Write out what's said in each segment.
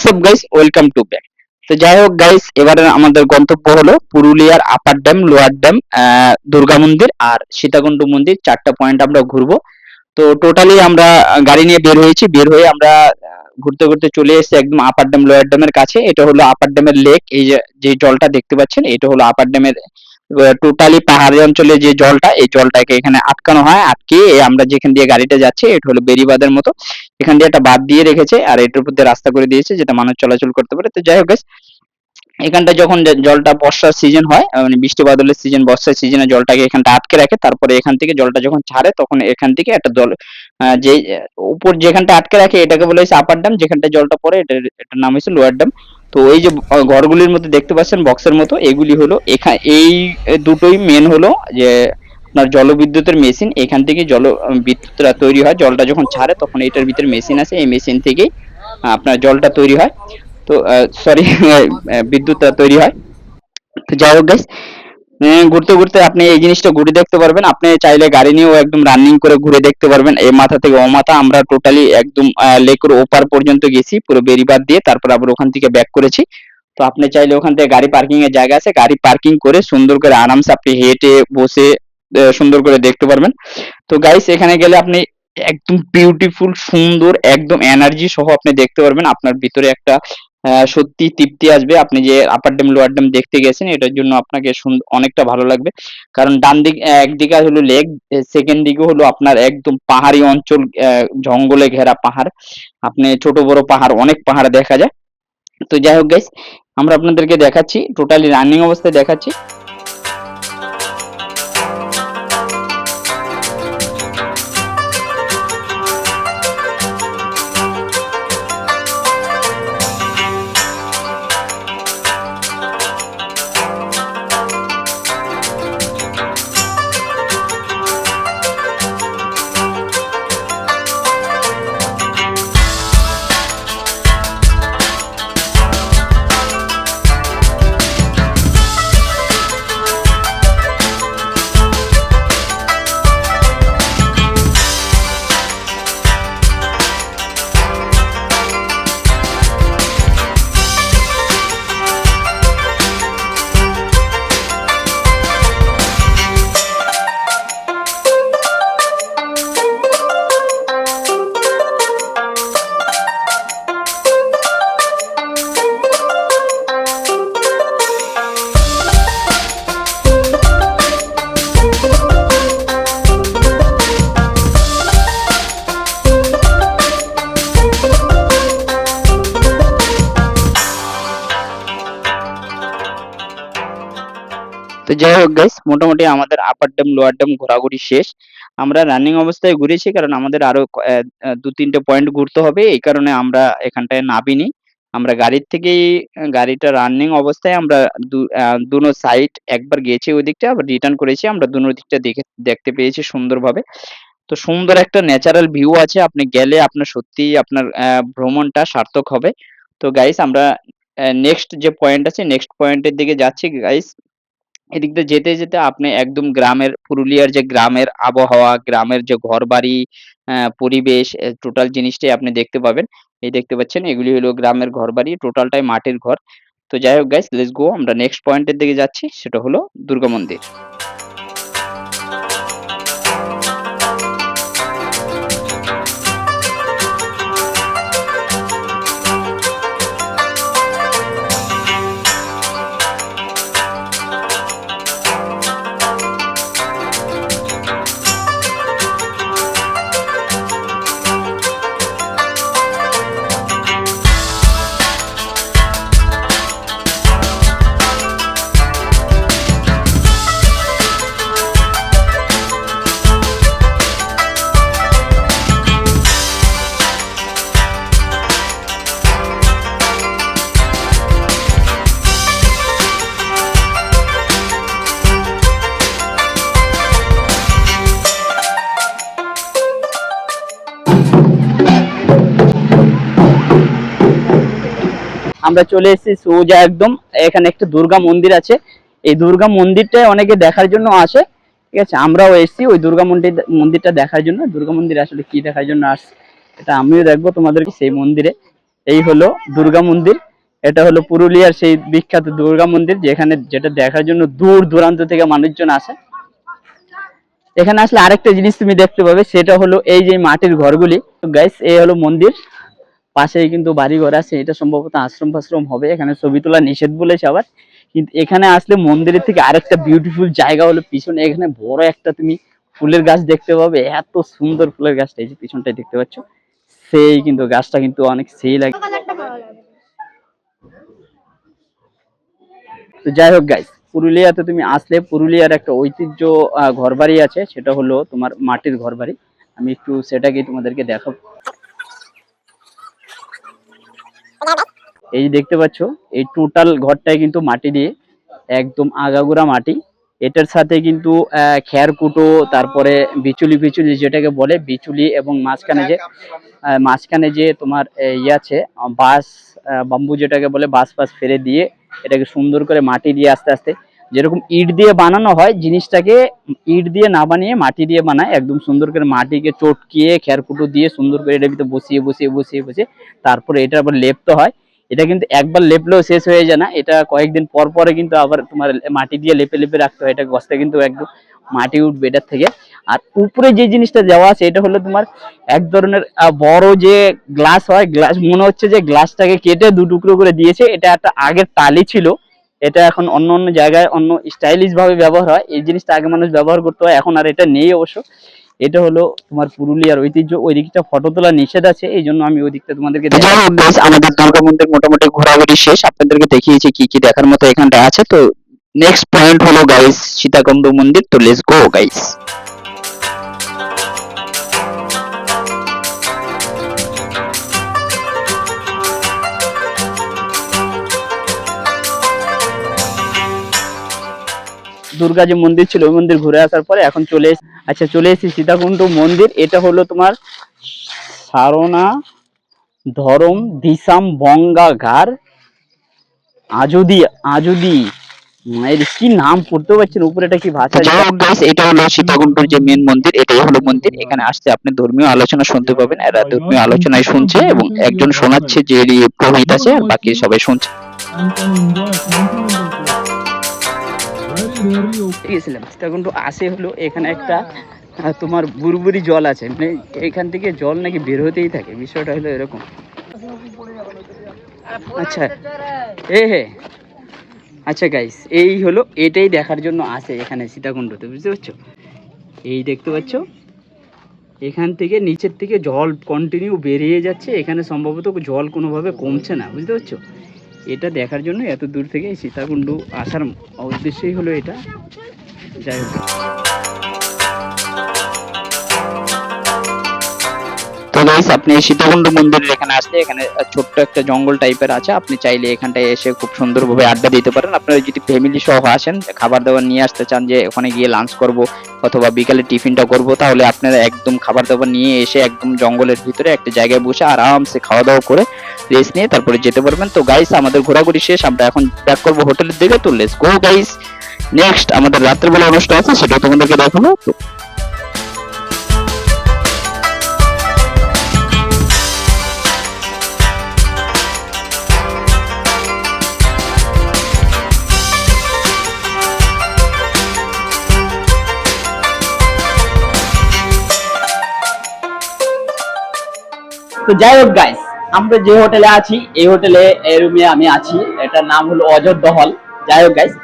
WhatsApp guys welcome to back তো যাই হোক গাইস এবারে আমাদের গন্তব্য হলো পুরুলিয়ার upper dam lower dam Durga মন্দির আর সীতাকুণ্ড মন্দির, চারটা পয়েন্ট আমরা ঘুরবো। তো টোটালি আমরা গাড়ি নিয়ে বের হয়েছি, বের হয়ে আমরা ঘুরতে ঘুরতে চলে এসেছি একদম আপার ড্যাম লোয়ার ড্যামের কাছে। এটা হলো আপার ড্যামের লেক এই যে জলটা দেখতে পাচ্ছেন, এটা হলো আপার ড্যামের টোটালি পাহাড়ি অঞ্চলে যে জলটা এই জলটাকে এখানে আটকানো হয় আটকে আমরা যেখান দিয়ে গাড়িটা যাচ্ছে এটা হলো বেরিবাদের মতো এখান দিয়ে একটা বাদ দিয়ে রেখেছে আর এটার দিয়ে রাস্তা করে দিয়েছে যেটা মানুষ চলাচল করতে পারে। তো যাই হোক এখানটা যখন জলটা বর্ষার সিজন হয় মানে বৃষ্টি বাদলের সিজন বর্ষার সিজনে জলটাকে এখানটা আটকে রাখে তারপরে এখান থেকে জলটা যখন ছাড়ে তখন এখান থেকে একটা আহ, যে উপর যেখানটা আটকে রাখে এটাকে বলে হচ্ছে আপার ড্যাম যেখানটা জলটা পড়ে এটা এটার নাম হয়েছে লোয়ার ড্যাম তো এই যে ঘরগুলির মধ্যে দেখতে পাচ্ছেন বক্সের মতো, এগুলি হলো এখানে এই দুটোই মেন হলো যে, আপনার জলবিদ্যুতের মেশিন এখান থেকে জল বিদ্যুৎটা তৈরি হয়, জলটা যখন ছাড়ে তখন এটার ভিতরে মেশিন আছে এই মেশিন থেকেই আপনার জলটা তৈরি হয়। তো সরি বিদ্যুৎটা তৈরি হয়। তো যাই হোক গাইস ঘুরতে ঘুরতে আপনি এই জিনিসটা ঘুরে দেখতে পারবেন। আপনি চাইলে গাড়ি নিয়েও একদম রানিং করে ঘুরে দেখতে পারবেন। এই মাথা থেকে ও মাথা আমরা টোটালি একদম লেকের ওপার পর্যন্ত গেছি, পুরো বেরিবাদ দিয়ে, তারপর আবার ওখান থেকে ব্যাক করেছি। তো আপনি চাইলে ওখান থেকে গাড়ি পার্কিং এর জায়গা আছে, গাড়ি পার্কিং করে সুন্দর করে আরামসে আপনি হেঁটে বসে সুন্দর করে দেখতে পারবেন। তো গাইস এখানে গেলে আপনি একদম বিউটিফুল সুন্দর, একদম এনার্জি সহ আপনি দেখতে পারবেন। আপনার ভিতরে একটা সত্যি তৃপ্তি আসবে। আপনি যে আপার ড্যাম লোয়ার ড্যাম দেখতে গেছেন, এটার জন্য আপনাকে অনেকটা ভালো লাগবে। কারণ ডান দিক একদিকে হলো লেক সেকেন্ড দিকে হলো আপনার একদম পাহাড়ি অঞ্চল জঙ্গলে ঘেরা পাহাড়। আপনি ছোট, বড় পাহাড়, অনেক পাহাড় দেখা যায়। তো যাই হোক গাইস আমরা আপনাদেরকে দেখাচ্ছি টোটালি রানিং অবস্থায় দেখাচ্ছি। তো যাই হোক গাইস মোটামুটি আমাদের আপার ড্যাম লোয়ার ড্যাম ঘোরাঘুরি শেষ। আমরা রানিং অবস্থায় ঘুরেছি কারণ আমাদের আরও দু তিনটে পয়েন্ট ঘুরতে হবে, এই কারণে আমরা এখানটায় নাবিনি আমরা গাড়ির থেকেই, গাড়িটা রানিং অবস্থায় আমরা দুনো সাইড একবার গিয়েছি ওই দিকটা আবার রিটার্ন করেছি। আমরা দুনো দিকটা দেখে, দেখতে পেয়েছি সুন্দরভাবে। তো সুন্দর একটা ন্যাচারাল ভিউ আছে, আপনি গেলে আপনার সত্যি আপনার ভ্রমণটা সার্থক হবে। তো গাইস আমরা নেক্সট যে পয়েন্ট আছে নেক্সট পয়েন্টের দিকে যাচ্ছি গাইস এদিক দিয়ে যেতে যেতে আপনি একদম গ্রামের পুরুলিয়ার যে গ্রামের আবহাওয়া গ্রামের যে ঘরবাড়ি আহ, পরিবেশ টোটাল জিনিসটাই আপনি দেখতে পাবেন। এই দেখতে পাচ্ছেন এগুলি হলো গ্রামের ঘরবাড়ি টোটালটাই মাটির ঘর। তো যাই হোক গাইস লেটস গো আমরা নেক্সট পয়েন্টের দিকে যাচ্ছি সেটা হলো দুর্গা মন্দির। আমরা চলে এসেছি সোজা একদম। এখানে একটা দুর্গা মন্দির আছে। এই দুর্গা মন্দিরটা অনেকে দেখার জন্য আসে। ঠিক আছে, আমরাও এসেছি ওই দুর্গা মন্দির, মন্দিরটা দেখার জন্য। দুর্গা মন্দির আসলে কি দেখার জন্য আসছে, এটা আমিও দেখব তোমাদেরকে সেই মন্দিরে। এই হলো দুর্গা মন্দির। এটা হলো পুরুলিয়ার সেই বিখ্যাত দুর্গা মন্দির, যেখানে যেটা দেখার জন্য দূর দূরান্ত থেকে মানুষজন আসে। এখানে আসলে আরেকটা জিনিস তুমি দেখতে পাবে, সেটা হলো এই যে মাটির ঘরগুলি। গাইস এই হলো মন্দির। পাশেই কিন্তু বাড়ি ঘর আছে, এটা সম্ভবত আশ্রম ফাশ্রম হবে, এখানে ছবি তোলা নিষেধ বলেছে আবার। কিন্তু এখানে আসলে মন্দিরের থেকে আরেকটা বিউটিফুল জায়গা হলো পিছনে, এখানে বড় একটা তুমি ফুলের গাছ দেখতে পাবে, এত সুন্দর ফুলের গাছটা, এই যে পিছনটাই দেখতে পাচ্ছ, সেই কিন্তু গাছটা কিন্তু অনেক সেই লাগে। তো যাই হোক গাইস পুরুলিয়াতে তুমি আসলে পুরুলিয়ার একটা ঐতিহ্য ঘরবাড়ি আছে, সেটা হলো তোমার মাটির ঘরবাড়ি। আমি একটু সেটাকে তোমাদেরকে দেখাবো। এই যে দেখতে পাচ্ছ এই টোটাল ঘরটাই কিন্তু মাটি দিয়ে একদম আগাগোড়া মাটি। এটার সাথে কিন্তু আহ, খেরকুটো তারপরে বিচুলি বিচুলি যেটাকে বলে বিচুলি এবং মাঝখানে যে মাঝখানে যে তোমার ইয়ে আছে বাঁশ বাম্বু যেটাকে বলে বাঁশ ফাঁস ফেলে দিয়ে এটাকে সুন্দর করে মাটি দিয়ে আস্তে আস্তে যেরকম ইট দিয়ে বানানো হয়, জিনিসটাকে ইট দিয়ে না বানিয়ে মাটি দিয়ে বানায়, একদম সুন্দর করে মাটিকে চটকিয়ে খেরকুটো দিয়ে সুন্দর করে এটা ভিতরে বসিয়ে বসিয়ে বসিয়ে বসিয়ে, তারপরে এটা আবার লেপতে হয়। এটা কিন্তু একবার লেপলেও শেষ হয়ে যায় না, এটা কয়েকদিন পর পরে কিন্তু আবার তোমার মাটি দিয়ে লেপে লেপে রাখতে হয়, এটা গছটা কিন্তু একদম মাটি উঠবে এটার থেকে। আর উপরে যে জিনিসটা দেওয়া আছে, এটা হলো তোমার এক ধরনের বড় যে গ্লাস হয়, গ্লাস মনে হচ্ছে যে গ্লাসটাকে কেটে দু টুকরো করে দিয়েছে, এটা একটা আগের টালি ছিল। এটা এখন অন্য অন্য জায়গায় অন্য স্টাইলিশ ভাবে ব্যবহার হয়। এই জিনিসটা আগে মানুষ ব্যবহার করতে হয় এখন আর এটা নেই অবশ্য। এটা হলো তোমার পুরুলিয়ার ঐতিহ্য। ওই দিকটা ফটো তোলা নিষেধ আছে, এই জন্য আমি ওই দিকটা তোমাদেরকে আমাদের দুর্গা মন্দির মোটামুটি ঘোরাঘুরি শেষ। আপনাদেরকে দেখিয়েছি কি কি দেখার মতো এখানটা আছে। তো নেক্সট পয়েন্ট হলো গাইস সীতাকুণ্ড মন্দির। তো লেটস গো গাইস দুর্গা যে মন্দির ছিল ওই মন্দির ঘুরে আসার পরে এখন চলে এসে আচ্ছা চলে এসেছি সীতাকুণ্ড মন্দির। এটা হলো তোমার সারনা ধরম দিসাম বঙ্গা ঘার আজুদি আজুদি এর কি নাম পড়তে পারছেন উপরে এটা কি ভাষা এটা হলো সীতাকুণ্ডর যে মেন মন্দির এটাই হলো মন্দির। এখানে আসতে আপনি ধর্মীয় আলোচনা শুনতে পাবেন এরা ধর্মীয় আলোচনায় শুনছে এবং একজন শোনাচ্ছে যে পুরোহিত আছে আর বাকি সবাই শুনছে। গিয়েছিলাম। সীতাকুণ্ড আসে হলো এখানে একটা তোমার বুরবুরি জল আছে। মানে এখান থেকে জল নাকি বের হতেই থাকে, বিষয়টা হলো এরকম। আচ্ছা এ, হে। আচ্ছা গাইস এই হলো, এটাই দেখার জন্য আসে এখানে সীতাকুণ্ডতে, বুঝতে পারছ? এই দেখতে পাচ্ছো? এখান থেকে নিচের থেকে জল কন্টিনিউ বেরিয়ে যাচ্ছে। এখানে সম্ভবত জল কোনোভাবে কমছে না, বুঝতে পারছ? এটা দেখার জন্য এত দূর থেকে সীতাকুণ্ড আসার উদ্দেশ্যই হলো এটা। যাই হোক। তো গাইস আপনি সীতাকুণ্ড মন্দিরের এখানে আসলে এখানে ছোট্ট একটা জঙ্গল টাইপের আছে। আপনি চাইলে এখানটায় এসে খুব সুন্দরভাবে আড্ডা দিতে পারেন। আপনারা যদি ফ্যামিলি সহ আসেন, খাবার দাবার নিয়ে আসতে চান যে ওখানে গিয়ে লাঞ্চ করব অথবা বিকালে টিফিনটা করব, তাহলে আপনারা একদম খাবার দাবার নিয়ে এসে একদম জঙ্গলের ভিতরে একটা জায়গায় বসে আরামসে খাওয়া দাওয়া করে রেস্ট নিয়ে তারপরে যেতে পারবেন। তো গাইস আমাদের ঘোরাঘুরি শেষ। আমরা এখন ব্যাক করব হোটেলের দিকে। তো লেটস গো গাইস নেক্সট আমাদের রাত্রেবেলা অনুষ্ঠান আছে, সেটা তোমাদেরকে দেখাবো। তো তো যাই হোক গাইস আমরা যে হোটেলে আছি, এই হোটেলে এই রুমে আমি আছি। এটার নাম হলো অযোধ্যা হল যাই হোক গাইস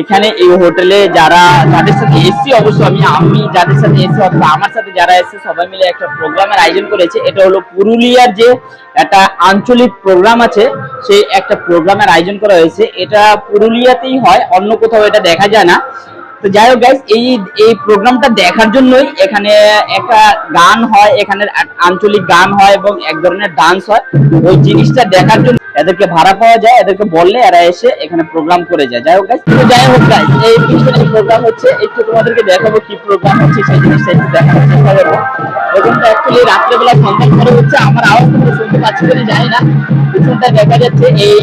এখানে এই হোটেলে যারা, যাদের সাথে এসছি অবশ্য আমি আমি যাদের সাথে এসছি অথবা আমার সাথে যারা এসছে, সবাই মিলে একটা প্রোগ্রামের আয়োজন করেছে। এটা হলো পুরুলিয়ার যে একটা আঞ্চলিক প্রোগ্রাম আছে, সেই একটা প্রোগ্রামের আয়োজন করা হয়েছে। এটা পুরুলিয়াতেই হয়, অন্য কোথাও এটা দেখা যায় না। তো যাই হোক গাইস এই এই প্রোগ্রামটা দেখার জন্যই এখানে একটা গান হয়, এখানে আঞ্চলিক গান হয় এবং এক ধরনের ডান্স হয়। ওই জিনিসটা দেখার জন্য এদেরকে ভাড়া পাওয়া যায়, এদেরকে বললে এরা এসে এখানে প্রোগ্রাম করে যায়। যাই হোক গাইস তো যাই হোক গাইস এই প্রোগ্রাম হচ্ছে, একটু তোমাদেরকে দেখাবো কি প্রোগ্রাম হচ্ছে, সেই জিনিসটা একটু দেখানোর চেষ্টা করব। প্রোগ্রামটা অ্যাকচুয়ালি রাত্রেবেলা হচ্ছে, আমার আওয়াজ তোমরা শুনতে পাচ্ছি কিনা জানি না। দেখা যাচ্ছে, এই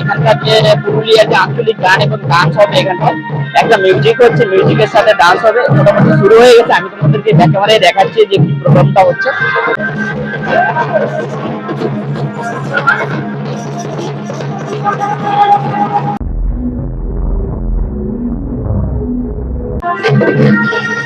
এখানকার যে পুরুলিয়ার যে আঞ্চলিক গান এবং ডান্স হবে এখানটায় একটা মিউজিক হচ্ছে মিউজিকের সাথে ডান্স হবে, মোটামুটি শুরু হয়ে গেছে। আমি তোমাদেরকে একেবারে দেখাচ্ছি যে কি প্রোগ্রামটা হচ্ছে। তো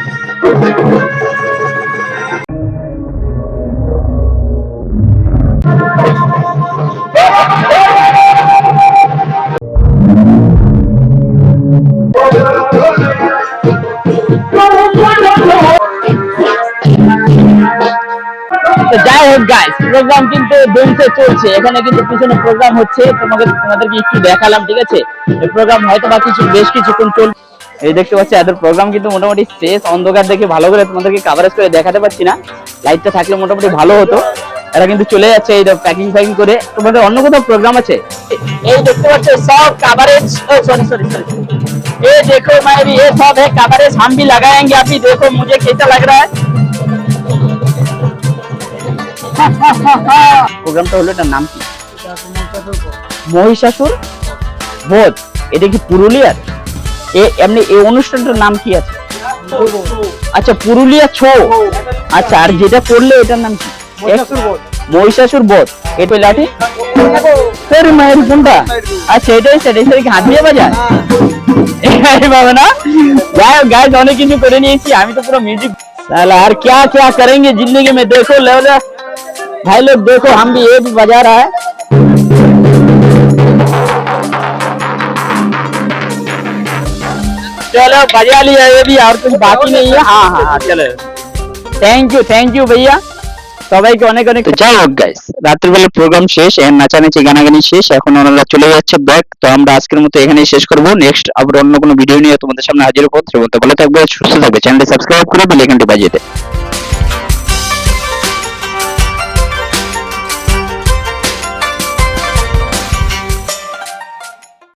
প্রোগ্রাম কিন্তু দমসে চলছে এখানে কিন্তু পিছনে প্রোগ্রাম হচ্ছে তোমাকে তোমাদেরকে একটু দেখালাম ঠিক আছে এই প্রোগ্রাম হয়তো বা কিছু বেশ কিছুক্ষণ চলবে এই দেখতে পাচ্ছি এদের প্রোগ্রাম কিন্তু মোটামুটি শেষ অন্ধকার দেখে ভালো করে তোমাদেরকে কাভারেজ করে দেখাতে পারছি না লাইটটা থাকলে মোটামুটি ভালো হতো এরা কিন্তু চলে যাচ্ছে এই প্যাকিং ফ্যাকিং করে তোমাদের অন্য কোথাও প্রোগ্রাম আছে এ- এই দেখতে পাচ্ছ সব কাভারেজ সরি সরি সরি ये देखो मैं भी ये सब है कवरेज हम भी लगाएंगे अभी देखो मुझे कैसा लग रहा है প্রোগ্রামটা হলো এটার নাম কি? মহিষাসুর বোধ। এটা কি পুরুলিয়ার? এমনি এই অনুষ্ঠানটার নাম কি আছে? আচ্ছা পুরুলিয়া ছো। আচ্ছা আর যেটা করলে এটার নাম কি? মহিষাসুর এটা লাঠি। মায়ের কোনটা আচ্ছা এটাই সেটাই। সেটা হাত দিয়ে বাজার? বাবা না। অনেক কিছু করে নিয়েছি। আমি তো পুরো মিউজিক আর কে কে করেন জিন্দগি মে দেখো লেভেল भाई लोग देखो हम भी ये भी बजा रहा है चलो बजा लिया ये भी और कुछ बाकी नहीं है हाँ हाँ हाँ चलो থ্যাংক ইউ থ্যাংক ইউ ভাইয়া সবাইকে অনেক অনেক যাই হোক গাইস রাত্রিবেলা প্রোগ্রাম শেষ এর নাচানাচি গানাগানি শেষ এখন ওনারা চলে যাচ্ছে ব্যাক তো আমরা আজকের মতো এখানেই শেষ করব নেক্সট আবার অন্য কোনো ভিডিও নিয়ে তোমাদের সামনে হাজির হবো সে মতো ভালো থাকবে সুস্থ থাকবে চ্যানেলটি সাবস্ক্রাইব করে বেল আইকনটি বাজিয়ে দেবে